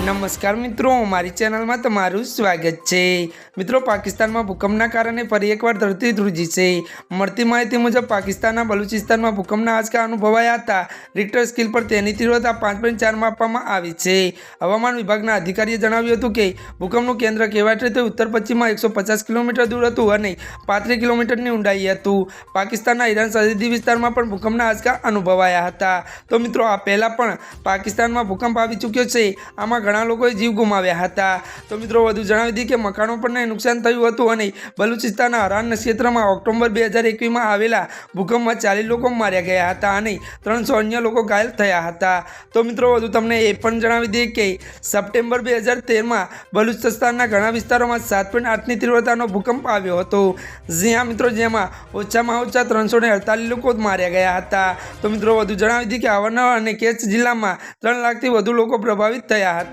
નમસ્કાર મિત્રો, મારી ચેનલમાં તમારું સ્વાગત છે. મિત્રો, પાકિસ્તાનમાં ભૂકંપના કારણે ફરી એકવાર ધરતી ધ્રુજી છે. મળતી માહિતી મુજબ, પાકિસ્તાનના બલુચિસ્તાનમાં ભૂકંપના આંચકા અનુભવાયા હતા. રિક્ટર સ્કેલ પર તેની તીવ્રતા પાંચ પોઈન્ટ ચારમાં આપવામાં આવી છે. હવામાન વિભાગના અધિકારીએ જણાવ્યું હતું કે, ભૂકંપનું કેન્દ્ર કહેવાય તે ઉત્તર પશ્ચિમમાં એકસો પચાસ કિલોમીટર દૂર હતું અને પાંત્રીસ કિલોમીટરની ઊંડાઈ હતું. પાકિસ્તાનના ઈરાન સરહદી વિસ્તારમાં પણ ભૂકંપના આંચકા અનુભવાયા હતા. તો મિત્રો, આ પહેલાં પણ પાકિસ્તાનમાં ભૂકંપ આવી ચૂક્યો છે. આમાં ઘણા લોકોએ જીવ ગુમાવ્યા હતા. તો મિત્રો વધુ જણાવી દઈએ કે મકાનો પણ નુકસાન થયું હતું અને બલુચિસ્તાનના હરાન ક્ષેત્રમાં ઓક્ટોબર બે હજાર એકવીસમાં આવેલા ભૂકંપમાં ચાલીસ લોકો માર્યા ગયા હતા અને ત્રણસો અન્ય લોકો ઘાયલ થયા હતા. તો મિત્રો વધુ તમને એ પણ જણાવી દઈએ કે સપ્ટેમ્બર બે હજાર તેરમાં બલુચિસ્તાનના ઘણા વિસ્તારોમાં સાત પોઈન્ટ આઠની તીવ્રતાનો ભૂકંપ આવ્યો હતો. જ્યાં મિત્રો જેમાં ઓછામાં ઓછા ત્રણસો ને અડતાલીસ લોકો માર્યા ગયા હતા. તો મિત્રો વધુ જણાવી દઈએ કે અવારનવાર અને કેચ જિલ્લામાં ત્રણ લાખથી વધુ લોકો પ્રભાવિત થયા